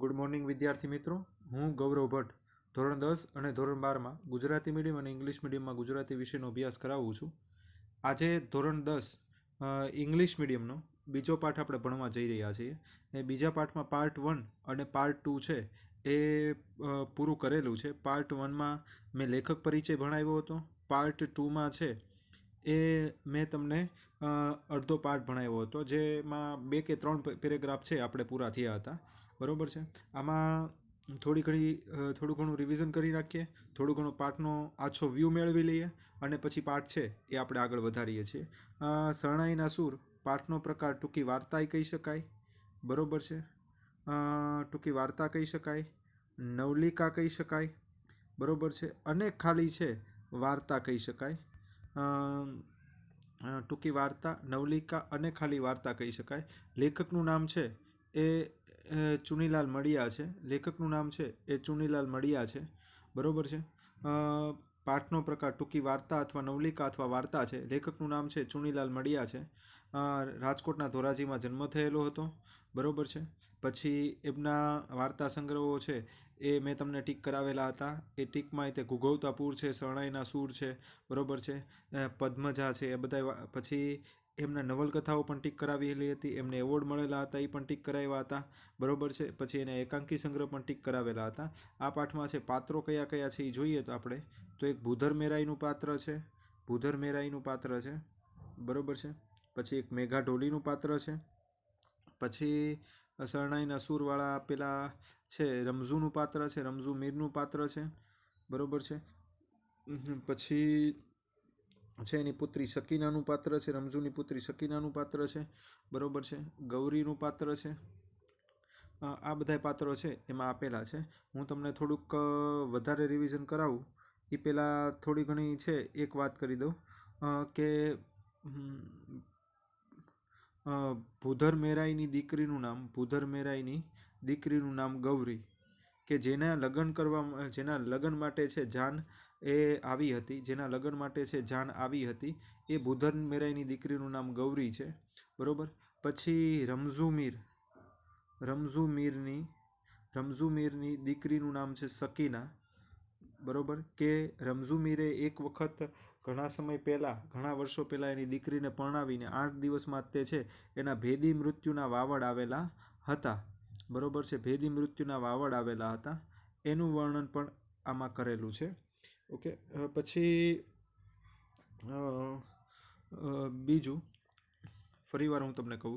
Good morning વિદ્યાર્થી મિત્રો. હું ગૌરવ ભટ્ટ. ધોરણ દસ અને ધોરણ બારમાં ગુજરાતી મીડિયમ અને ઇંગ્લિશ મીડિયમમાં ગુજરાતી વિષયનો અભ્યાસ કરાવું છું. આજે ધોરણ દસ ઇંગ્લિશ મીડિયમનો બીજો પાઠ આપણે ભણવા જઈ રહ્યા છીએ. એ બીજા પાઠમાં પાર્ટ વન અને પાર્ટ ટુ છે એ પૂરું કરેલું છે. પાર્ટ વનમાં મેં લેખક પરિચય ભણાવ્યો હતો. પાર્ટ ટુમાં છે એ મેં તમને અડધો પાઠ ભણાવ્યો હતો. જેમાં બે કે ત્રણ પેરેગ્રાફ છે આપણે પૂરા થયા હતા. બરોબર છે? આમાં થોડી ઘણી થોડું ઘણું રિવિઝન કરી નાખીએ, થોડું ઘણું પાઠનો આછો વ્યૂ મેળવી લઈએ અને પછી પાઠ છે એ આપણે આગળ વધારીએ છીએ. શરણાઈના સૂર પાઠનો પ્રકાર ટૂંકી વાર્તાય કહી શકાય, બરોબર છે? ટૂંકી વાર્તા કહી શકાય, નવલિકા કહી શકાય, બરોબર છે? અને ખાલી છે વાર્તા કહી શકાય. ટૂંકી વાર્તા, નવલિકા અને ખાલી વાર્તા કહી શકાય. લેખકનું નામ છે એ ચુનીલાલ મડિયા છે. લેખકનું નામ છે એ ચુનીલાલ મડિયા છે. બરોબર છે? પાઠનો પ્રકાર ટૂંકી વાર્તા અથવા નવલિકા અથવા વાર્તા છે. લેખકનું નામ છે ચુનીલાલ મડિયા છે. રાજકોટના ધોરાજીમાં જન્મ થયેલો હતો. બરોબર છે? પછી એમના વાર્તા સંગ્રહો છે એ મેં તમને ટીક કરાવેલા હતા. એ ટીકમાં તે ઘુઘવતાપુર પૂર છે, શરણાઈના સૂર છે. બરોબર છે? પદ્મજા છે, એ બધા પછી એમના નવલકથાઓ પણ ટીક કરાવેલી હતી, એમને એવોર્ડ મળેલા હતા એ પણ ટીક કરાવ્યા હતા. બરોબર છે, પછી એને એકાંકી સંગ્રહ પણ ટીક કરાવેલા હતા. આ પાઠમાં છે, પાત્રો કયા કયા છે એ જોઈએ તો આપણે. તો એક ભૂધર મેરાઈનું પાત્ર છે, ભૂધર મેરાઈનું પાત્ર છે. બરોબર છે, પછી એક મેઘા ઢોલીનું પાત્ર છે. પછી શરણાઈના સૂરવાળા પેલા છે, રમઝુનું પાત્ર છે, રમઝુ મીરનું પાત્ર છે. બરોબર છે. પછી છે, એની પુત્રી શકીનાનું પાત્ર છે રમઝુની પુત્રી શકીનાનું પાત્ર છે, બરોબર છે, ગૌરીનું પાત્ર છે. આ બધા પાત્રો છે, એમાં આપેલા છે. હું તમને થોડુંક વધારે રિવિઝન કરાવું. એ પહેલાં થોડી ઘણી છે, એક વાત કરી દઉં. કે ભૂધર મેરાઈની દીકરીનું નામ, ભૂધર મેરાઈની દીકરીનું નામ ગૌરી. કે જેના લગ્ન કરવા, જેના લગ્ન માટે છે જાન એ આવી હતી, જેના લગ્ન માટે છે જાન આવી હતી. એ બુધન મેરાઈની દીકરીનું નામ ગૌરી છે, બરાબર? પછી રમઝુ મીર રમઝુ મીરની રમઝુ દીકરીનું નામ છે સકીના, બરાબર? કે રમઝુ મીરે એક વખત ઘણા સમય પહેલાં, ઘણા વર્ષો પહેલાં એની દીકરીને પરણાવીને આઠ દિવસમાં તે છે એના ભેદી મૃત્યુના વાવડ આવેલા હતા, બરોબર છે? ભેદી મૃત્યુના વાવડ આવેલા હતા. એનું વર્ણન પણ આમાં કરેલું છે. ઓકે. પછી બીજું ફરીવાર હું તમને કહું,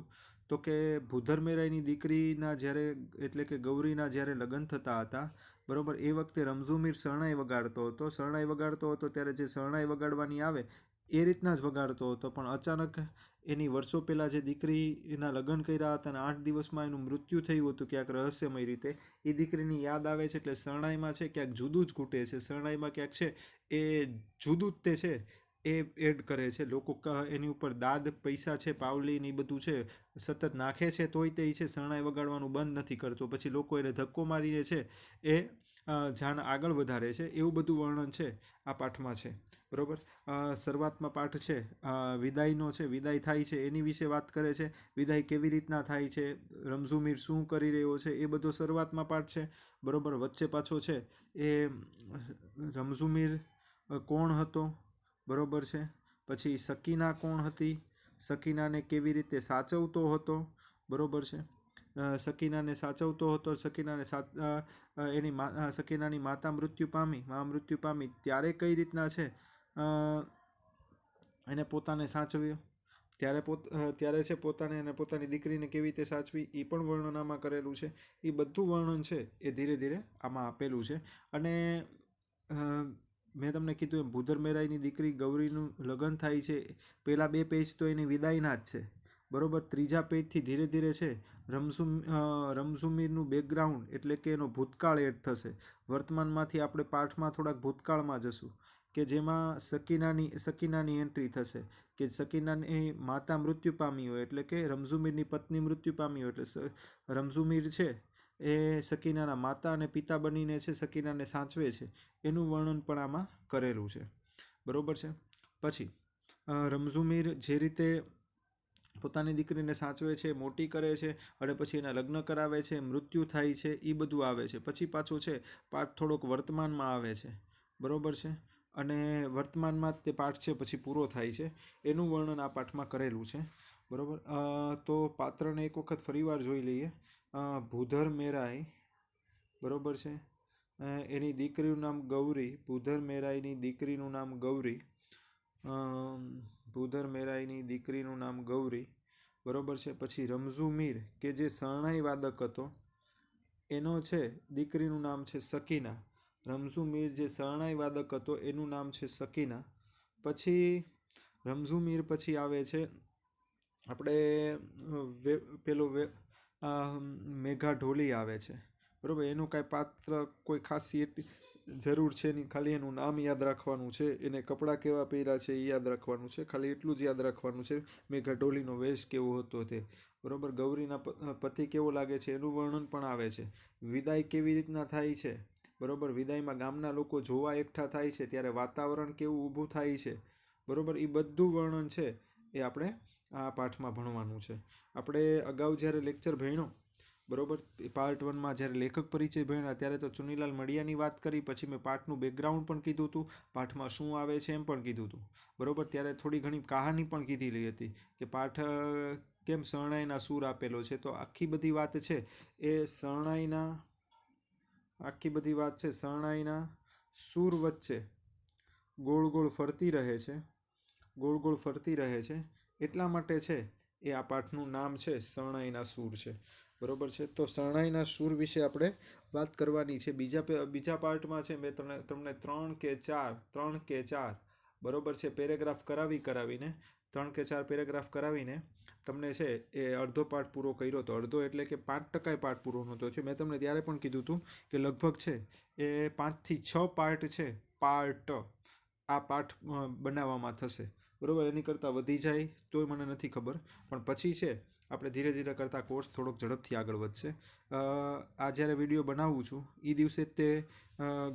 તો કે ભૂધર મેરાઈની દીકરીના જ્યારે, એટલે કે ગૌરીના જ્યારે લગ્ન થતા હતા, બરાબર, એ વખતે રમઝુમીર શરણાઈ વગાડતો હતો. શરણાઈ વગાડતો હતો ત્યારે જે શરણાઈ વગાડવાની આવે એ રીતના જ વગાડતો હતો. પણ અચાનક એની વર્ષો પહેલાં જે દીકરીના લગ્ન કર્યા હતા અને આઠ દિવસમાં એનું મૃત્યુ થયું હતું ક્યાંક રહસ્યમય રીતે, એ દીકરીની યાદ આવે છે એટલે શરણાઈમાં છે, ક્યાંક જુદું જ ઘૂંટે છે. શરણાઈમાં ક્યાંક છે, એ જુદું જ તે છે. એ એડ કરે છે. લોકો એની ઉપર દાદ, પૈસા છે, પાવલી ને એ બધું છે, સતત નાખે છે, તોય તે છે, શરણાઈ વગાડવાનું બંધ નથી કરતો. પછી લોકો એને ધક્કો મારીને છે, એ જાણ આગળ વધારે છે. એવું બધું વર્ણન છે આ પાઠમાં છે. બરાબર? શરૂઆતમાં પાઠ છે વિદાયનો છે, વિદાય થાય છે, એની વિશે વાત કરે છે, વિદાય કેવી રીતના થાય છે રમઝુમીર શું કરી રહ્યો છે, એ બધો શરૂઆતમાં પાઠ છે. બરાબર? વચ્ચે પાછો છે, એ રમઝુમીર કોણ હતો? બરોબર છે? પછી સકીના કોણ હતી? સકીનાને કેવી રીતે સાચવતો હતો? બરોબર છે? સકીનાને સાચવતો હતો, સકીનાને એની સકીનાની માતા મૃત્યુ પામી. મા મૃત્યુ પામી ત્યારે કઈ રીતના છે? એને પોતાને સાચવ્યો? ત્યારે પોત ત્યારે છે પોતાને અને પોતાની દીકરીને કેવી રીતે સાચવી? એ પણ વર્ણન આમાં કરેલું છે. એ બધું વર્ણન છે એ ધીરે ધીરે આમાં આપેલું છે. અને મેં તમને કીધું એમ ભૂદર મેરાઈની દીકરી ગૌરીનું લગ્ન થાય છે. પહેલાં બે પેજ તો એની વિદાયના જ છે. બરોબર? ત્રીજા પેજથી ધીરે ધીરે છે. રમઝુમ રમસુમીરનું બેકગ્રાઉન્ડ એટલે કે એનો ભૂતકાળ એડ થશે. વર્તમાનમાંથી આપણે પાઠમાં થોડાક ભૂતકાળમાં જશું કે જેમાં સકીનાની સકીનાની એન્ટ્રી થશે કે સકીનાની માતા મૃત્યુ પામી હોય એટલે કે રમઝુમીરની પત્ની મૃત્યુ પામી હોય એટલે રમઝુમીર છે. એ સકીનાના માતા અને પિતા બનીને છે, સકીનાને સાચવે છે, એનું વર્ણન પણ આમાં કરેલું છે. બરોબર છે? પછી રમઝુમીર જે રીતે પોતાની દીકરીને સાચવે છે, મોટી કરે છે, અને પછી એના લગ્ન કરાવે છે, મૃત્યુ થાય છે એ બધું આવે છે. પછી પાછું છે, પાઠ થોડોક વર્તમાનમાં આવે છે. બરોબર છે? અને વર્તમાનમાં તે પાઠ છે, પછી પૂરો થાય છે. એનું વર્ણન આ પાઠમાં કરેલું છે. બરોબર? તો પાત્રને એક વખત ફરીવાર જોઈ લઈએ. ભૂધર મેરાઈ, બરોબર છે? એની દીકરીનું નામ ગૌરી, ભૂધર મેરાઈની દીકરીનું નામ ગૌરી ભૂધર મેરાઈની દીકરીનું નામ ગૌરી, બરોબર છે? પછી રમઝુ મીર, કે જે શરણાઈ વાદક હતો, એનો છે, દીકરીનું નામ છે સકીના. રમઝુ મીર જે શરણાઈ વાદક હતો, એનું નામ છે સકીના. પછી, રમઝુ મીર પછી આવે છે, આપણે પેલો વે મેઘા ઢોલી આવે છે. બરાબર? એનું કાંઈ પાત્ર કોઈ ખાસી એટલી જરૂર છે નહીં. ખાલી એનું નામ યાદ રાખવાનું છે. એને કપડાં કેવા પહેર્યા છે એ યાદ રાખવાનું છે. ખાલી એટલું જ યાદ રાખવાનું છે મેઘા ઢોલીનો વેશ કેવો હતો તે. બરાબર? ગૌરીના પતિ કેવો લાગે છે એનું વર્ણન પણ આવે છે. વિદાય કેવી રીતના થાય છે? બરાબર? વિદાયમાં ગામના લોકો જોવા એકઠા થાય છે. ત્યારે વાતાવરણ કેવું ઊભું થાય છે? બરાબર? એ બધું વર્ણન છે. એ આપણે આ પાઠમાં ભણવાનું છે. આપણે અગાઉ જ્યારે લેક્ચર ભણ્યો, બરોબર? પાર્ટ વનમાં જ્યારે લેખક પરિચય ભણ્યા ત્યારે તો ચુનીલાલ મડિયાની વાત કરી, પછી મેં પાઠનું બેકગ્રાઉન્ડ પણ કીધું હતું, પાઠમાં શું આવે છે એમ પણ કીધું હતું. બરોબર? ત્યારે થોડી ઘણી કહાની પણ કીધેલી હતી કે પાઠ કેમ શરણાઈના સૂર આપેલો છે? તો આખી બધી વાત છે એ શરણાઈના, આખી બધી વાત છે શરણાઈના સૂર વચ્ચે ગોળ ગોળ ફરતી રહે છે. ગોળ ગોળ ફરતી રહે છે. એટલા માટે છે, એ આ પાઠનું નામ છે શરણાઈના સૂર છે. બરોબર છે? તો શરણાઈના સૂર વિશે આપણે વાત કરવાની છે. બીજા બીજા પાર્ટમાં છે, મેં તમને તમને ત્રણ કે ચાર, ત્રણ કે ચાર, બરોબર છે? પેરેગ્રાફ કરાવી, કરાવીને, ત્રણ કે ચાર પેરેગ્રાફ કરાવીને તમને છે, એ અડધો પાઠ પૂરો કર્યો હતો અડધો એટલે કે પાંચ ટકાએ પાઠ પૂરો નહોતો છે મેં તમને ત્યારે પણ કીધું હતું કે લગભગ છે, એ પાંચથી છ પાર્ટ છે પાર્ટ આ પાઠ બનાવવામાં થશે. બરોબર, એની કરતાં વધી જાય તોય મને નથી ખબર. પણ પછી છે, આપણે ધીરે ધીરે કરતાં કોર્સ થોડોક ઝડપથી આગળ વધશે. આ જ્યારે વીડિયો બનાવું છું એ દિવસે તે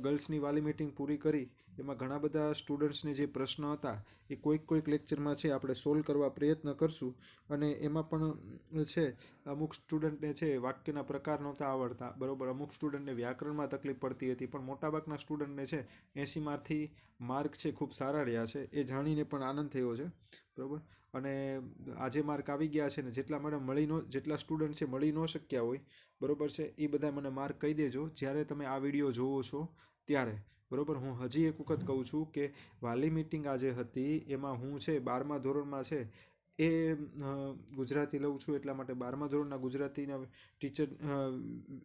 ગર્લ્સની વાલી મીટિંગ પૂરી કરી એમાં ઘણા બધા સ્ટુડન્ટ્સને જે પ્રશ્ન હતા, એ કોઈક કોઈક લેક્ચરમાં છે, આપણે સોલ્વ કરવા પ્રયત્ન કરશું. અને એમાં પણ છે, અમુક સ્ટુડન્ટને છે, વાક્યના પ્રકાર નહોતા આવડતા. બરાબર, અમુક સ્ટુડન્ટને વ્યાકરણમાં તકલીફ પડતી હતી, પણ મોટાભાગના સ્ટુડન્ટને છે એંસી માર્કથી માર્ક છે, ખૂબ સારા રહ્યા છે. એ જાણીને પણ આનંદ થયો છે. બરાબર? અને આજે માર્ક આવી ગયા છે ને જેટલા મને મળી નો, જેટલા સ્ટુડન્ટ છે, મળી ન શક્યા હોય. બરાબર છે? એ બધા મને માર્ક કહી દેજો. જ્યારે તમે આ વીડિયો જોવો છો ત્યારે, બરાબર? હું હજી એક વખત કહું છું કે વાલી મીટિંગ આજે હતી, એમાં હું છે બારમા ધોરણમાં છે, એ ગુજરાતી લઉં છું એટલા માટે બારમા ધોરણના ગુજરાતીના ટીચર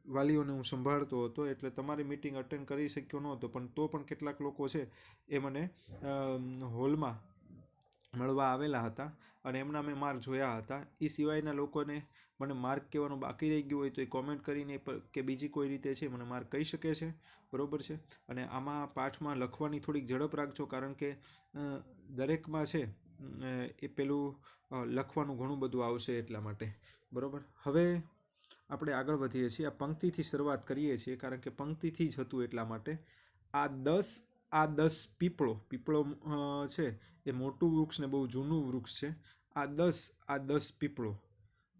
વાલીઓને હું સંભાળતો હતો, એટલે તમારી મીટિંગ અટેન્ડ કરી શક્યો નહોતો, પણ તો પણ કેટલાક લોકો છે એ મને હોલમાં મળવા આવેલા હતા અને એમના મેં માર્ક જોયા હતા. એ સિવાયના લોકોને મને માર્ક કહેવાનું બાકી રહી ગયું હોય તો એ કોમેન્ટ કરીને કે બીજી કોઈ રીતે છે મને માર્ક કહી શકે છે. બરાબર છે? અને આમાં પાઠમાં લખવાની થોડીક ઝડપ રાખજો કારણ કે દરેકમાં છે એ પેલું લખવાનું ઘણું બધું આવશે એટલા માટે. બરાબર? હવે આપણે આગળ વધીએ છીએ. આ પંક્તિથી શરૂઆત કરીએ છીએ કારણ કે પંક્તિથી જ હતું એટલા માટે. આ દસ આ દસ પીપળો પીપળો છે, એ મોટું વૃક્ષ ને બહુ જૂનું વૃક્ષ છે. આ દસ આ દસ પીપળો.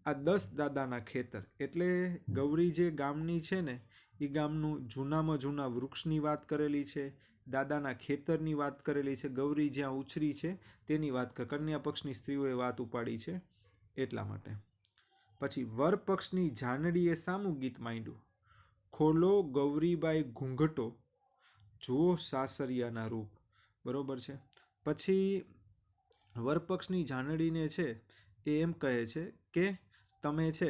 આ દસ દાદાના ખેતર. એટલે ગૌરી જે ગામની છે ને એ ગામનું જૂનામાં જૂના વૃક્ષની વાત કરેલી છે, દાદાના ખેતરની વાત કરેલી છે, ગૌરી જ્યાં ઉછરી છે, તેની વાત કર, કન્યા પક્ષની સ્ત્રીઓએ વાત ઉપાડી છે, એટલા માટે. પછી વર પક્ષની જાનડીએ સામું ગીત માંડ્યું? ખોલો ગૌરીબાઈ ઘૂંઘટો જુઓ સાસરિયાના રૂપ, બરોબર છે? પછી વરપક્ષની જાનડીને છે એ એમ કહે છે કે તમે છે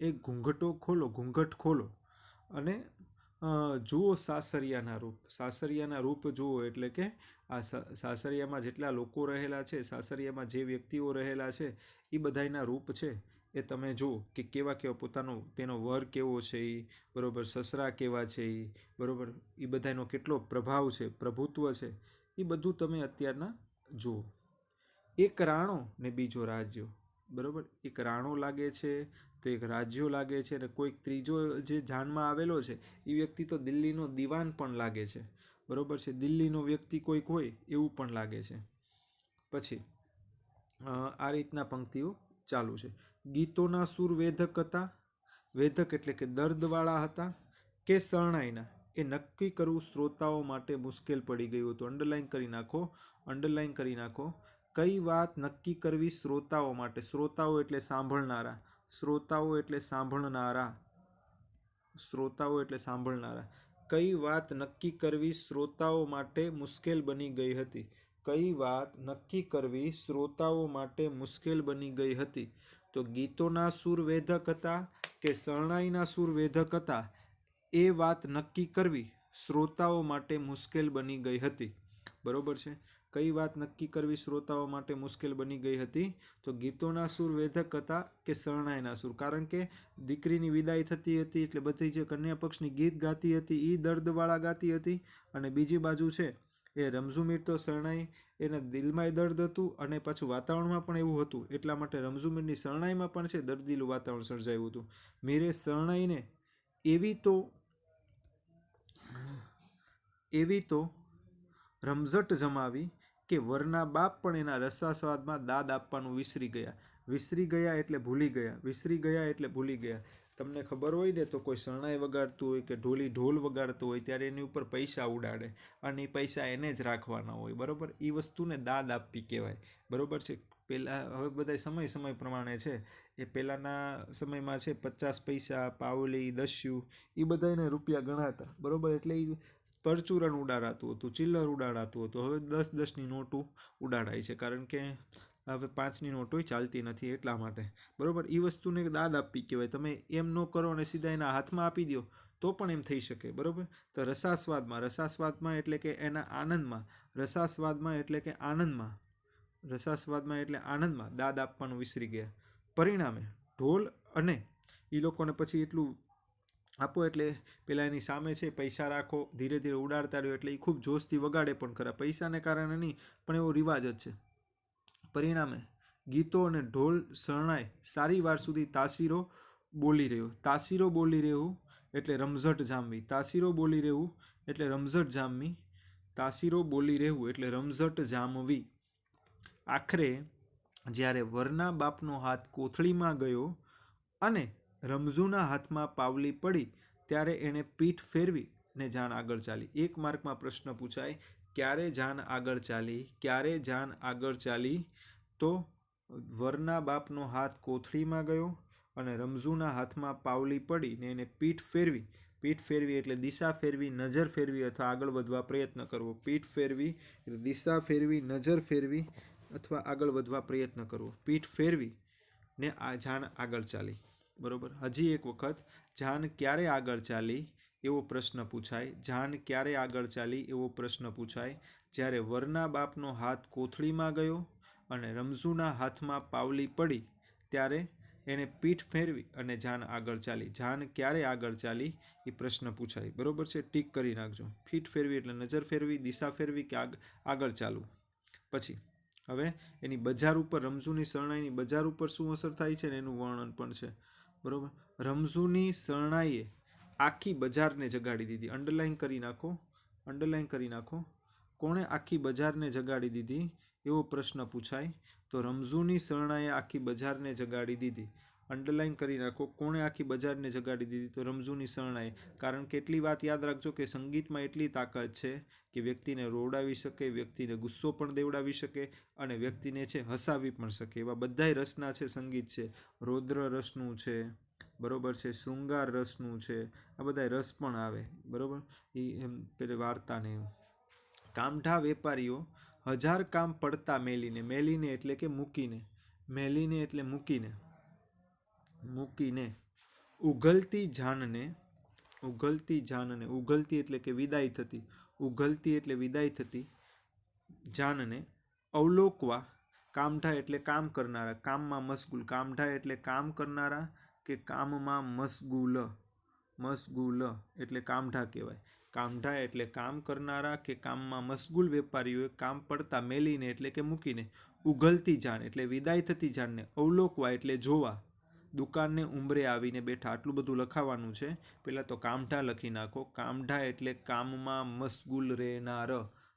એ ઘૂંઘટો ખોલો, ઘૂંઘટ ખોલો. અને જુઓ સાસરિયાના રૂપ. સાસરિયાના રૂપ જુઓ એટલે કે આ સાસરિયામાં જેટલા લોકો રહેલા છે, સાસરિયામાં જે વ્યક્તિઓ રહેલા છે, એ બધાયના રૂપ છે. એ તમે જુઓ કે કેવા કેવા પોતાનો, તેનો વર કેવો છે એ બરાબર સસરા કેવા છે એ બરાબર? એ બધાનો કેટલો પ્રભાવ છે, પ્રભુત્વ છે એ બધું તમે અત્યારના જુઓ. એક રાણો ને બીજો રાજ્યો, બરાબર? એક રાણો લાગે છે, તો એક રાજ્યો લાગે છે અને કોઈક ત્રીજો જે જાનમાં આવેલો છે એ વ્યક્તિ તો દિલ્હીનો દિવાન પણ લાગે છે, બરાબર છે? દિલ્હીનો વ્યક્તિ કોઈક હોય એવું પણ લાગે છે. પછી આ રીતના પંક્તિઓ ચાલુ છે. ગીતોના સુર વેધક હતા. વેધક એટલે કે દર્દવાળા હતા કે શરણાઈના. એ નક્કી કરવું શ્રોતાઓ માટે મુશ્કેલ પડી ગયું હતું. અંડરલાઈન કરી નાખો અંડરલાઇન કરી નાખો. કઈ વાત નક્કી કરવી શ્રોતાઓ માટે? શ્રોતાઓ એટલે સાંભળનારા. શ્રોતાઓ એટલે સાંભળનારા. શ્રોતાઓ એટલે સાંભળનારા. કઈ વાત નક્કી કરવી શ્રોતાઓ માટે મુશ્કેલ બની ગઈ હતી? કઈ વાત નક્કી કરવી શ્રોતાઓ માટે મુશ્કેલ બની ગઈ હતી. તો ગીતોના સુર વેધક હતા કે શરણાઈના સુર વેધક હતા? એ વાત નક્કી કરવી શ્રોતાઓ માટે મુશ્કેલ બની ગઈ હતી. બરોબર છે? કઈ વાત નક્કી કરવી શ્રોતાઓ માટે મુશ્કેલ બની ગઈ હતી? તો ગીતોના સુર વેધક હતા કે શરણાઈના સુર. કારણ કે દીકરીની વિદાય થતી હતી એટલે બધી જે કન્યા પક્ષની ગીત ગાતી હતી એ દર્દવાળા ગાતી હતી અને બીજી બાજુ છે એ રમઝુ મીર તો શરણાઈ એને દિલમાંય દર્દ હતું અને પાછું વાતાવરણમાં પણ એવું હતું. એટલા માટે રમઝુ મીરની શરણાઈમાં પણ છે, દર્દીલું વાતાવરણ સર્જાયું હતું. મીરે શરણાઈને એવી તો એવી તો રમઝટ જમાવી કે વરના બાપ પણ એના રસાસ્વાદમાં દાદ આપવાનું વિસરી ગયા. વિસરી ગયા એટલે ભૂલી ગયા. વિસરી ગયા એટલે ભૂલી ગયા. તમને ખબર હોય ને, તો કોઈ શરણાઈ વગાડતું હોય કે ઢોલી ઢોલ વગાડતું હોય, ત્યારે એની ઉપર પૈસા ઉડાડે અને એ પૈસા એને જ રાખવાના હોય, બરાબર? એ વસ્તુને દાદ આપવી કહેવાય, બરાબર છે? પહેલાં હવે બધા સમય સમય પ્રમાણે છે, એ પહેલાંના સમયમાં છે, પચાસ પૈસા, પાવલી દસ્યુ એ બધાને રૂપિયા ગણાતા, બરાબર? એટલે એ પરચુરણ ઉડાડાતું હતું, ચિલ્લર ઉડાડાતું હતું, હવે દસ દસની નોટું ઉડાડાય છે, કારણ કે હવે પાંચની નોટોય ચાલતી નથી એટલા માટે. બરાબર? એ વસ્તુને દાદ આપવી કહેવાય. તમે એમ ન કરો અને સીધા એના હાથમાં આપી દો તો પણ એમ થઈ શકે. બરાબર? તો રસાસ્વાદમાં રસાસ્વાદમાં એટલે કે એના આનંદમાં, રસાસ્વાદમાં એટલે કે આનંદમાં, રસાસ્વાદમાં એટલે આનંદમાં દાદ આપવાનું વિસરી ગયા. પરિણામે ઢોલ અને એ લોકોને પછી એટલું આપો એટલે પેલા એની સામે છે, પૈસા રાખો, ધીરે ધીરે ઉડાડતા રહ્યો એટલે એ ખૂબ જોશથી વગાડે પણ ખરા. પૈસાને કારણે નહીં, પણ એવો રિવાજ જ છે. પરિણામે ગીતો અને ઢોલ શરણાઈ સારી વાર સુધી તાસીરો બોલી રહ્યો. તાસીરો બોલી રહેવું એટલે રમઝટ જામવી. તાસીરો બોલી રહેવું એટલે રમઝટ જામવી. તાસીરો બોલી રહેવું એટલે રમઝટ જામવી. આખરે જ્યારે વરના બાપનો હાથ કોથળીમાં ગયો અને રમઝુના હાથમાં પાવલી પડી, ત્યારે એણે પીઠ ફેરવી ને જાણ આગળ ચાલી. એક માર્કમાં પ્રશ્ન પૂછાય ક્યારે જાન આગળ ચાલી? ક્યારે જાન આગળ ચાલી? તો વરના બાપનો હાથ કોથળીમાં ગયો અને રમઝુના હાથમાં પાવલી પડી ને એને પીઠ ફેરવી. પીઠ ફેરવી એટલે દિશા ફેરવી, નજર ફેરવી અથવા આગળ વધવા પ્રયત્ન કરવો. પીઠ ફેરવી દિશા ફેરવી, નજર ફેરવી અથવા આગળ વધવા પ્રયત્ન કરવો. પીઠ ફેરવી ને આ જાણ આગળ ચાલી. બરોબર? હજી એક વખત જાન ક્યારે આગળ ચાલી? એવો પ્રશ્ન પૂછાય. જાન ક્યારે આગળ ચાલી એવો પ્રશ્ન પૂછાય. જ્યારે વરના બાપનો હાથ કોથળીમાં ગયો અને રમઝુના હાથમાં પાવલી પડી, ત્યારે એણે પીઠ ફેરવી અને જાન આગળ ચાલી. જાન ક્યારે આગળ ચાલી એ પ્રશ્ન પૂછાય. બરાબર છે? ટીક કરી નાખજો. પીઠ ફેરવી એટલે નજર ફેરવી, દિશા ફેરવી કે આગળ ચાલવું. પછી, હવે એની બજાર ઉપર, રમઝુની શરણાઈની બજાર ઉપર શું અસર થાય છે ને એનું વર્ણન પણ છે. બરાબર? રમઝુની શરણાઈએ આખી બજારને જગાડી દીધી. અંડરલાઇન કરી નાખો અંડરલાઇન કરી નાખો. કોણે આખી બજારને જગાડી દીધી? એવો પ્રશ્ન પૂછાય. તો રમઝુની શરણાએ આખી બજારને જગાડી દીધી. અંડરલાઇન કરી નાખો. કોણે આખી બજારને જગાડી દીધી? તો રમઝુની શરણાએ. કારણ કે એટલી વાત યાદ રાખજો કે સંગીતમાં એટલી તાકાત છે કે વ્યક્તિને રોવડાવી શકે, વ્યક્તિને ગુસ્સો પણ દેવડાવી શકે અને વ્યક્તિને છે હસાવી પણ શકે. એવા બધાય રસના છે સંગીત છે. રૌદ્ર રસનું છે. બરોબર છે, શૃંગાર રસનું છે, આ બધા રસ પણ આવે, બરોબર? એ એમ પેલે વાર્તાને એવું કામઠા વેપારીઓ હજાર કામ પડતા મેલીને મેલીને એટલે કે મૂકીને, મેલીને એટલે મૂકીને મૂકીને ઉઘલતી જાનને ઉઘલતી જાનને, ઉઘલતી એટલે કે વિદાય થતી, ઉઘલતી એટલે વિદાય થતી જાનને અવલોકવા કામઠા એટલે કામ કરનારા, કામમાં મશગુલ કામઠા એટલે કામ કરનારા કે કામમાં મશગુલ મશગુલ એટલે કામઢા કહેવાય. કામઢા એટલે કામ કરનારા કે કામમાં મશગુલ વેપારીઓએ કામ પડતા મેલીને એટલે કે મૂકીને ઉઘલતી જાણ એટલે વિદાય થતી જાણને અવલોકવા એટલે જોવા. દુકાનને ઉંબરે આવીને બેઠા આટલું બધું લખાવાનું છે. પહેલાં તો કામઢા લખી નાખો. કામઢા એટલે કામમાં મશગુલ રહેનાર.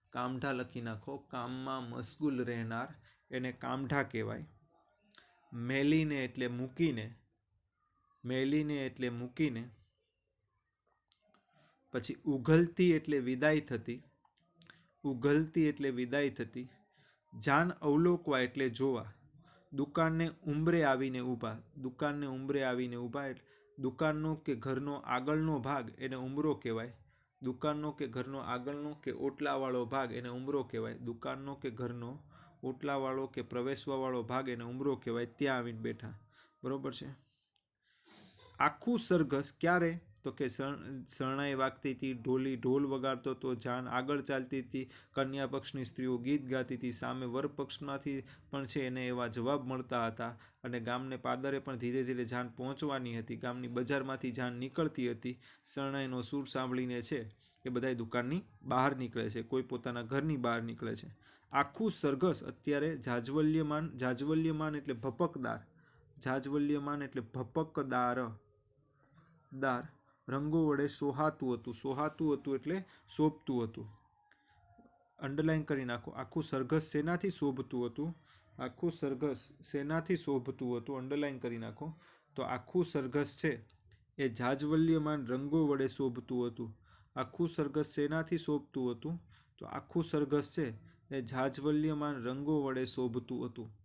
કામઢા લખી નાખો. કામમાં મશગુલ રહેનાર. એને કામઢા કહેવાય. મેલીને એટલે મૂકીને મેલીને એટલે મૂકીને, પછી ઉઘલતી એટલે વિદાય થતી, ઉઘલતી એટલે વિદાય થતી, જાન અવલોકવા એટલે જોવા, દુકાનને ઉંબરે આવીને ઊભા, દુકાનને ઉંબરે આવીને ઊભા એટલે દુકાનનો કે ઘરનો આગળનો ભાગ એને ઉંબરો કહેવાય, દુકાનનો કે ઘરનો આગળનો કે ઓટલાવાળો ભાગ એને ઉંમરો કહેવાય, દુકાનનો કે ઘરનો ઓટલાવાળો કે પ્રવેશવાવાળો ભાગ એને ઉંમરો કહેવાય, ત્યાં આવીને બેઠા. બરાબર છે? આખું સરઘસ ક્યારે? તો કે શરણાઈ વાગતી હતી, ઢોલી ઢોલ વગાડતો હતો, જાન આગળ ચાલતી હતી, કન્યા પક્ષની સ્ત્રીઓ ગીત ગાતી હતી, સામે વર પક્ષમાંથી પણ છે એને એવા જવાબ મળતા હતા. અને ગામને પાદરે પણ ધીરે ધીરે જાન પહોંચવાની હતી. ગામની બજારમાંથી જાન નીકળતી હતી. શરણાઈનો સૂર સાંભળીને છે એ બધાય દુકાનની બહાર નીકળે છે. કોઈ પોતાના ઘરની બહાર નીકળે છે. આખું સરઘસ અત્યારે જાજવલ્યમાન જાજવલ્યમાન એટલે ભપકદાર. જાજવલ્યમાન એટલે ભપકદાર. દાર. રંગો વડે સોહાતું હતું. સોહાતું હતું એટલે શોભતું હતું. અંડરલાઈન કરી નાખો. આખું સરઘસ શેનાથી શોભતું હતું? આખું સરઘસ શેનાથી શોભતું હતું? અંડરલાઈન કરી નાખો. તો આખું સરઘસ છે એ જાજવલ્યમાન રંગો વડે શોભતું હતું. આખું સરઘસ શેનાથી શોભતું હતું? તો આખું સરઘસ છે એ જાજવલ્યમાન રંગો વડે શોભતું હતું.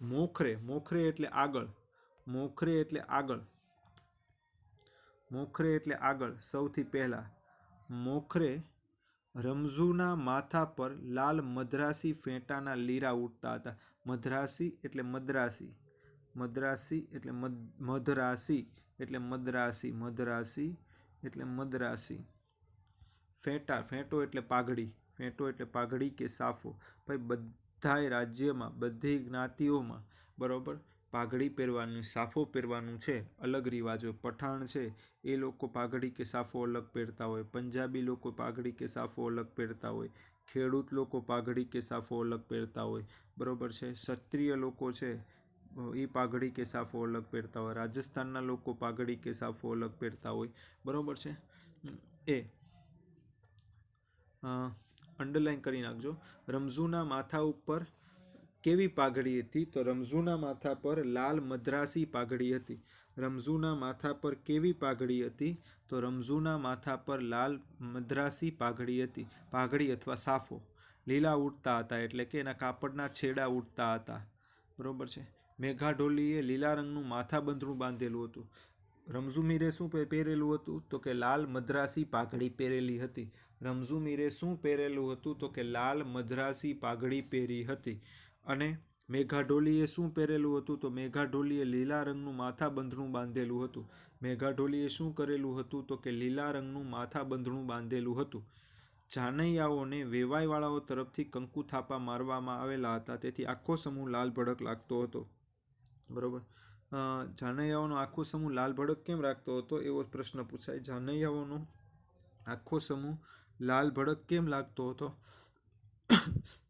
મોખરે મોખરે એટલે આગળ, મોખરે એટલે આગળ, મોખરે એટલે આગળ, સૌથી પહેલાં, મોખરે રમઝુના માથા પર લાલ મદ્રાસી ફેંટાના લીરા ઉડતા હતા. મદ્રાસી એટલે મદ્રાસી મદ્રાસી એટલે મધરાસી એટલે મદ્રાસી મદ્રાસી એટલે મદ્રાસી. ફેંટા, ફેંટો એટલે પાઘડી, ફેંટો એટલે પાઘડી કે સાફો. ભાઈ બધાય રાજ્યમાં બધી જ્ઞાતિઓમાં, બરાબર? પાઘડી પહેરવાનું, સાફો પહેરવાનું છે, અલગ રિવાજો. પઠાણ છે, એ લોકો પાઘડી કે સાફો અલગ પહેરતા હોય. પંજાબી લોકો પાઘડી કે સાફો અલગ પહેરતા હોય. ખેડૂત લોકો પાઘડી કે સાફો અલગ પહેરતા હોય. બરાબર છે? ક્ષત્રિય લોકો છે એ પાઘડી કે સાફો અલગ પહેરતા હોય. રાજસ્થાનના લોકો પાઘડી કે સાફો અલગ પહેરતા હોય. બરાબર છે? એ. અંડરલાઈન કરી નાખજો. રમઝુના માથા ઉપર કેવી પાઘડી હતી? તો રમઝુના માથા પર લાલ મદ્રાસી પાઘડી હતી. રમઝુના માથા પર કેવી પાઘડી હતી? તો રમઝુના માથા પર લાલ મદ્રાસી પાઘડી હતી. પાઘડી અથવા સાફો. લીલા ઉડતા હતા એટલે કે એના કાપડના છેડા ઉડતા હતા. બરોબર છે. મેઘાઢોલીએ લીલા રંગનું માથાબંધનું બાંધેલું હતું. રમઝુ મીરે શું પહેરેલું હતું? તો કે લાલ મદ્રાસી પાઘડી પહેરેલી હતી. રમઝુ મીરે શું પહેરેલું હતું? તો કે લાલ મદ્રાસી પાઘડી પહેરી હતી. અને મેઘાઢોલીએ શું પહેરેલું હતું? તો મેઘાઢોલીએ લીલા રંગનું માથાબંધણું બાંધેલું હતું. મેઘાઢોલીએ શું કરેલું હતું? તો કે લીલા રંગનું માથાબંધણું બાંધેલું હતું. જાનૈયાઓને વેવાઈવાળાઓ તરફથી કંકુ થાપા મારવામાં આવેલા હતા. તેથી આખો સમૂહ લાલ ભડક લાગતો હતો. બરોબર? જાનૈયાઓનો આખો સમૂહ લાલ ભડક કેમ રાખતો હતો એવો પ્રશ્ન પૂછાય. જાનૈયાઓનો આખો સમૂહ લાલ ભડક કેમ લાગતો હતો?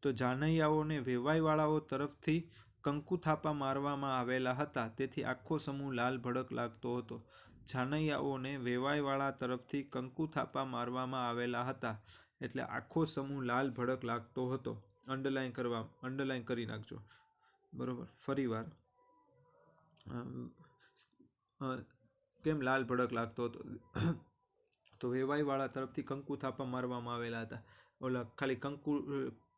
તો જાનૈયાઓને વેવાઈવાળાઓ તરફથી કંકુ થાપા મારવામાં આવેલા હતા. તેથી આખો સમૂહ લાલ ભડક લાગતો હતો. જાનૈયાઓને વેવાઈવાળા તરફથી કંકુ થાપા મારવામાં આવેલા હતા. એટલે આખો સમૂહ લાલ ભડક લાગતો હતો. અંડરલાઈન કરવા, અંડરલાઈન કરી નાખજો. બરાબર? ફરીવાર. કેમ લાલ ભડક લાગતો હતો? તો વેવાઈવાળા તરફથી કંકુ થાપા મારવામાં આવેલા હતા. ઓલા ખાલી કંકુ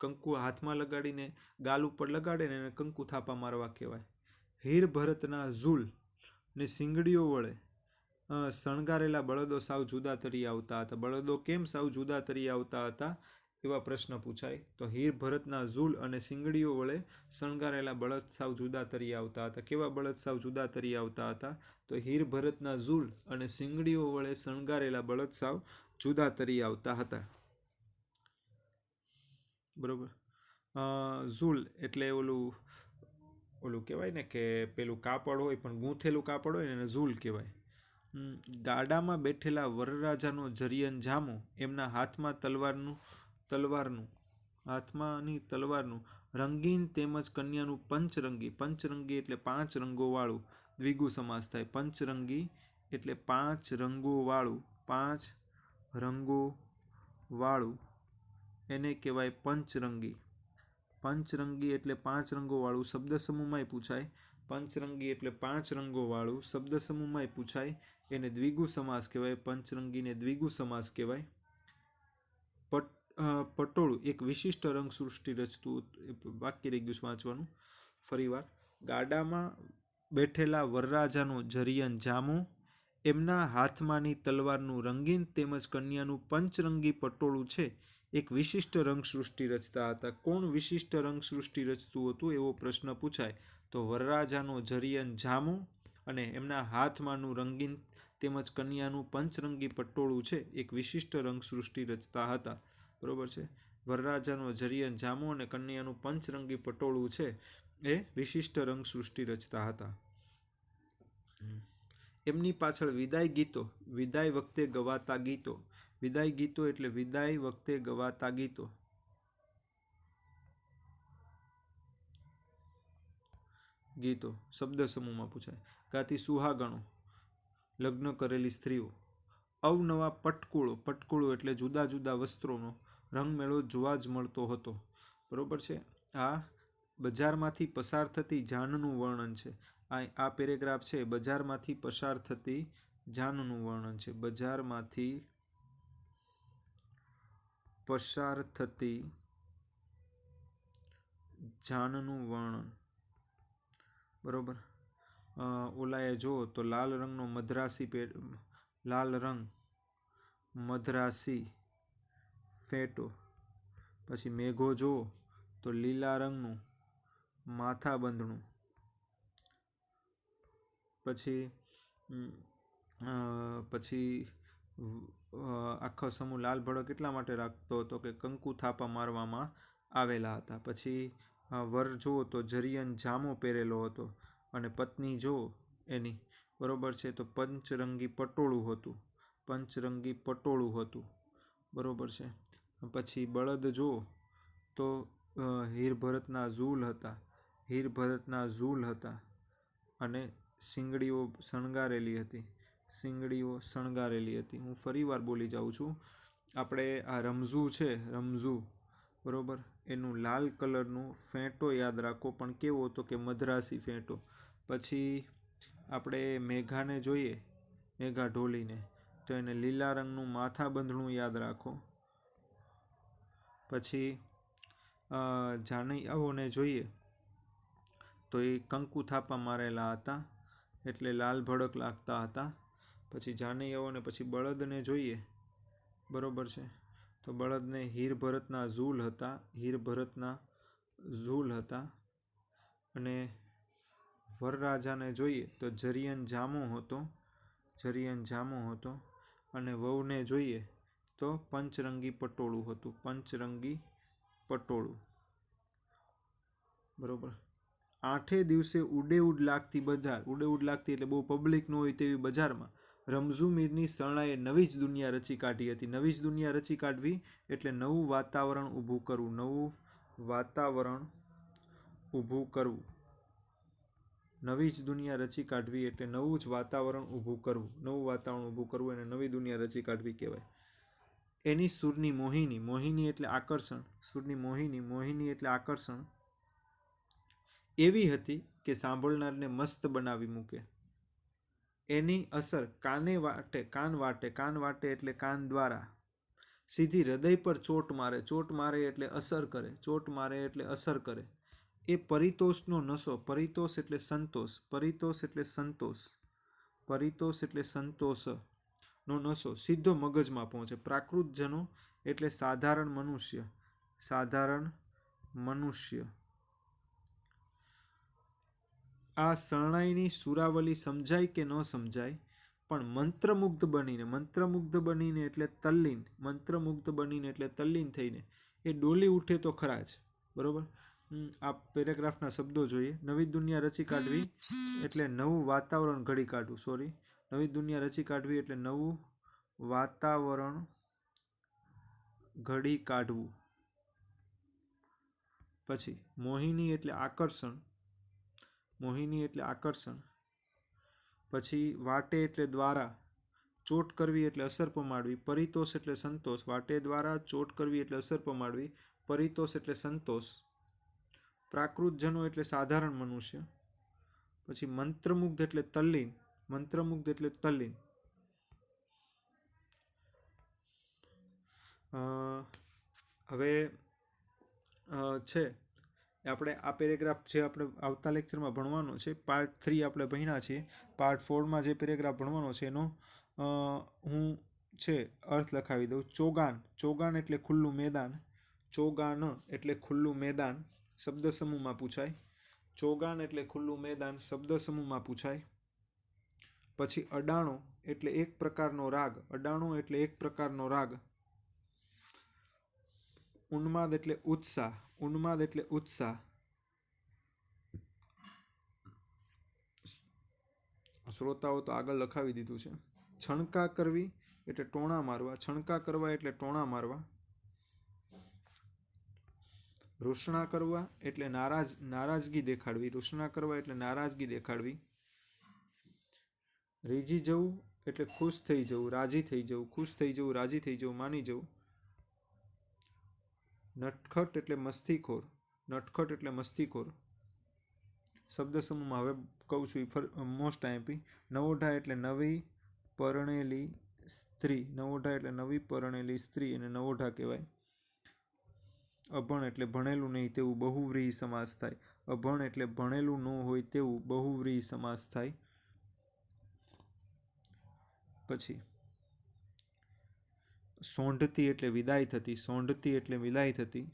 કંકુ હાથમાં લગાડીને ગાલ ઉપર લગાડે ને કંકુ થાપા મારવા કહેવાય. હીર ભરતના ઝૂલ ને સિંગડીઓ વડે શણગારેલા બળદો સાવ જુદા તરી આવતા હતા. બળદો કેમ સાવ જુદા તરી આવતા હતા? એવા પ્રશ્ન પૂછાય. તો હીર ભરતના ઝૂલ અને સિંગડીઓ વડે શણગારેલા બળદ સાવ જુદા તરી આવતા હતા. કેવા બળદ સાવ જુદા તરી આવતા હતા? તો હીર ભરતના ઝૂલ અને સિંગડીઓ વડે શણગારેલા બળદ સાવ જુદા તરી આવતા હતા. બરોબર? ઝૂલ એટલે ઓલું ઓલું કહેવાય ને કે પેલું કાપડ હોય પણ ગૂંથેલું કાપડ હોય ને એને ઝૂલ કહેવાય. ગાડામાં બેઠેલા વરરાજાનો જરિયન જામો એમના હાથમાં તલવારનું તલવારનું, હાથમાંની તલવારનું, રંગીન તેમજ કન્યાનું પંચરંગી પંચરંગી એટલે પાંચ રંગોવાળું દ્વિગુ સમાસ થાય. પંચરંગી એટલે પાંચ રંગોવાળું પાંચ રંગોવાળું. એને કહેવાય પંચરંગી. પંચરંગી એટલે પાંચ રંગોવાળું શબ્દ સમૂહમાંય પૂછાય. પંચરંગી એટલે પાંચ રંગોવાળું શબ્દ સમૂહમાંય પૂછાય. એને દ્વિગુ સમાસ કહેવાય. પંચરંગીને દ્વિગુ સમાસ કહેવાય. પટોળું, એક વિશિષ્ટ રંગ સૃષ્ટિ રચતું વાક્ય રહી ગયું છે વાંચવાનું. ફરીવાર, ગાડામાં બેઠેલા વરરાજાનો જરિયન જામો, એમના હાથમાંની તલવારનું રંગીન તેમજ કન્યાનું પંચરંગી પટોળું છે, એક વિશિષ્ટ રંગ સૃષ્ટિ રચતા હતા. કોણ વિશિષ્ટ રંગ સૃષ્ટિ રચતું હતું, એવો પ્રશ્ન પૂછાય. તો વરરાજાનો જરિયન જામો અને એમના હાથમાંનું રંગીન તેમજ કન્યાનું પંચરંગી પટોળું છે, એક વિશિષ્ટ રંગ સૃષ્ટિ રચતા હતા. બરોબર છે? વરરાજાનો જરિયન જામો અને કન્યાનું પંચરંગી પટોળું છે એ વિશિષ્ટ રંગ સૃષ્ટિ રચતા હતા. એમની પાછળ વિદાય ગીતો, વિદાય વખતે ગવાતા ગીતો. વિદાય ગીતો એટલે વિદાય વખતે ગવાતા ગીતો. ગીતો, શબ્દ સમૂહમાં પૂછાય. ગાતી સુહાગણો, લગ્ન કરેલી સ્ત્રીઓ. અવનવા પટકુળો પટકુળો એટલે જુદા જુદા વસ્ત્રોનો રંગમેળો જોવા જ મળતો હતો. બરોબર છે? આ બજારમાંથી પસાર થતી જાનનું વર્ણન છે. આ આ પેરેગ્રાફ છે, બજારમાંથી પસાર થતી જાનનું વર્ણન છે. બજારમાંથી પસાર થતી જાનનું વર્ણન. બરોબર? ઓલાએ જો તો લાલ રંગનો મદ્રાસી પે, લાલ રંગ મદ્રાસી ફેટો. પછી મેઘો જો તો લીલા રંગનું માથાબંધણું. પછી પછી આખો સમૂહ લાલ ભડક એટલા માટે રાખતો હતો કે કંકુ થાપા મારવામાં આવેલા હતા? પછી વર જુઓ તો જરિયન જામો પહેરેલો હતો અને પત્ની જો એની, બરોબર છે, તો પંચરંગી પટોળું હતું. પંચરંગી પટોળું હતું. બરોબર છે. પછી બળદ જો તો હીર ભરતના ઝૂલ હતા. હીર ભરતના ઝૂલ હતા અને શિંગડીઓ શણગારેલી હતી. શિંગડીઓ શણગારેલી હતી. હું ફરીવાર બોલી જાઉં છું. આપણે આ રમઝુ છે, રમઝુ, બરાબર? એનું લાલ કલરનું ફેંટો યાદ રાખો, પણ કેવો હતો કે મદ્રાસી ફેંટો. પછી આપણે મેઘાને જોઈએ, મેઘા ઢોલીને, તો એને લીલા રંગનું માથાબંધણું યાદ રાખો. પછી જાનૈયાઓને જોઈએ તો એ કંકુ થાપા મારેલા હતા એટલે લાલ ભડક લાગતા હતા. પછી જાનૈયાઓને પછી બળદને જોઈએ, બરોબર છે? તો બળદને હીર ભરતના ઝૂલ હતા, હીર ભરતના ઝૂલ હતા. અને વરરાજાને જોઈએ તો જરિયન જામો હતો, જરિયન જામો હતો. અને વહુને જોઈએ તો પંચરંગી પટોળું હતું. પંચરંગી પટોળું. બરોબર. આઠે દિવસે ઉડે ઉડ લાગતી બજાર. ઉડે ઉડ લાગતી એટલે બહુ પબ્લિક ન હોય તેવી બજારમાં રમઝુ મીરની શરણાએ નવી જ દુનિયા રચી કાઢી હતી. નવી જ દુનિયા રચી કાઢવી એટલે નવું વાતાવરણ ઊભું કરવું. નવું વાતાવરણ ઊભું કરવું. નવી જ દુનિયા રચી કાઢવી એટલે નવું જ વાતાવરણ ઊભું કરવું. નવું વાતાવરણ ઊભું કરવું એને નવી દુનિયા રચી કાઢવી કહેવાય. એની સુરની મોહિની મોહિની એટલે આકર્ષણ, સુરની મોહિની મોહિની એટલે આકર્ષણ, એવી હતી કે સાંભળનારને મસ્ત બનાવી મૂકે. એની અસર કાને વાટે, કાન વાટે કાન વાટે એટલે કાન દ્વારા. સીધી હૃદય પર ચોટ મારે ચોટ મારે એટલે અસર કરે, ચોટ મારે એટલે અસર કરે. એ પરિતોષનો નશો પરિતોષ એટલે સંતોષ, પરિતોષ એટલે સંતોષ, પરિતોષ એટલે સંતોષ. નો નશો સીધો મગજમાં પહોંચે. પ્રાકૃતજનો એટલે સાધારણ મનુષ્ય. સાધારણ મનુષ્ય. આ શરણાઈની સુરાવલી સમજાય કે ન સમજાય, પણ મંત્રમુગ્ધ બનીને મંત્રમુગ્ધ બનીને એટલે તલ્લીન, મંત્રમુગ્ધ બનીને એટલે તલ્લીન થઈને, એ ડોલી ઉઠે તો ખરા જ. બરાબર? આ પેરેગ્રાફના શબ્દો જોઈએ. નવી દુનિયા રચી કાઢવી એટલે નવું વાતાવરણ ઘડી કાઢવું. સોરી નવી દુનિયા રચી કાઢવી એટલે નવું વાતાવરણ ઘડી કાઢવું. પછી મોહિની એટલે આકર્ષણ, મોહિની એટલે આકર્ષણ. પછી વાટે એટલે દ્વારા, ચોટ કરવી એટલે અસર પમાડવી. પરિતોષ એટલે સંતોષ, વાટે દ્વારા ચોટ કરવી એટલે અસર પમાડવી. પરિતોષ એટલે સંતોષ. પ્રાકૃતજનો એટલે સાધારણ મનુષ્ય. પછી મંત્રમુગ્ધ એટલે તલ્લીન મંત્રમુગ્ધ એટલે તલ્લીન. હવે છે. આપણે આ પેરેગ્રાફ જે આપણે આવતા લેક્ચરમાં ભણવાનો છે, પાર્ટ થ્રી આપણે ભણ્યા છીએ, પાર્ટ ફોરમાં જે પેરેગ્રાફ ભણવાનો છે એનો હું છે, અર્થ લખાવી દઉં. ચોગાન ચોગાન એટલે ખુલ્લું મેદાન, ચોગાન એટલે ખુલ્લું મેદાન, શબ્દ સમૂહમાં પૂછાય. ચોગાન એટલે ખુલ્લું મેદાન, શબ્દ સમૂહમાં પૂછાય. પછી અડાણો એટલે એક પ્રકારનો રાગ. અડાણો એટલે એક પ્રકારનો રાગ. ઉન્માદ એટલે ઉત્સાહ. ઉન્માદ એટલે ઉત્સાહ. શ્રોતાઓ તો આગળ લખાવી દીધું છે. છણકા કરવી એટલે ટોણા મારવા. છણકા કરવા એટલે ટોણા મારવા. રૂષણા કરવા એટલે નારાજ નારાજગી દેખાડવી. રૂષણા કરવા એટલે નારાજગી દેખાડવી. રીઝી જવું એટલે ખુશ થઈ જવું, રાજી થઈ જવું, ખુશ થઈ જવું, રાજી થઈ જવું, માની જવું. નટખટ એટલે મસ્તીખોર, નટખટ એટલે મસ્તીખોર. શબ્દ સમૂહમાં હવે કહું છું ફર મોસ્ટ આઈપી નવોઢા એટલે નવી પરણેલી સ્ત્રી, નવોઢા એટલે નવી પરણેલી સ્ત્રી એને નવોઢા કહેવાય. અભણ એટલે ભણેલું નહીં તેવું બહુવ્રીહી સમાસ થાય. અભણ એટલે ભણેલું ન હોય તેવું બહુવ્રીહી સમાસ થાય. પછી? સોંઢતી એટલે વિદાય થતી, સોંઢતી એટલે વિદાય થતી.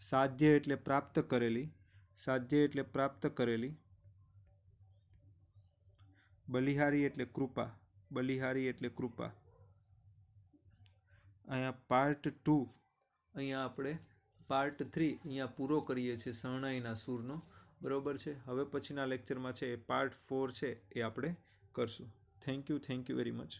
સાધ્ય એટલે પ્રાપ્ત કરેલી, સાધ્ય એટલે પ્રાપ્ત કરેલી. બલિહારી એટલે કૃપા, બલિહારી એટલે કૃપા. અહીંયા પાર્ટ ટુ અહીંયા આપણે પાર્ટ થ્રી અહીંયા પૂરો કરીએ છીએ શરણાઈના સૂરનો. બરોબર છે? હવે પછીના લેક્ચરમાં છે એ પાર્ટ ફોર છે એ આપણે કરશું. Thank you thank you very much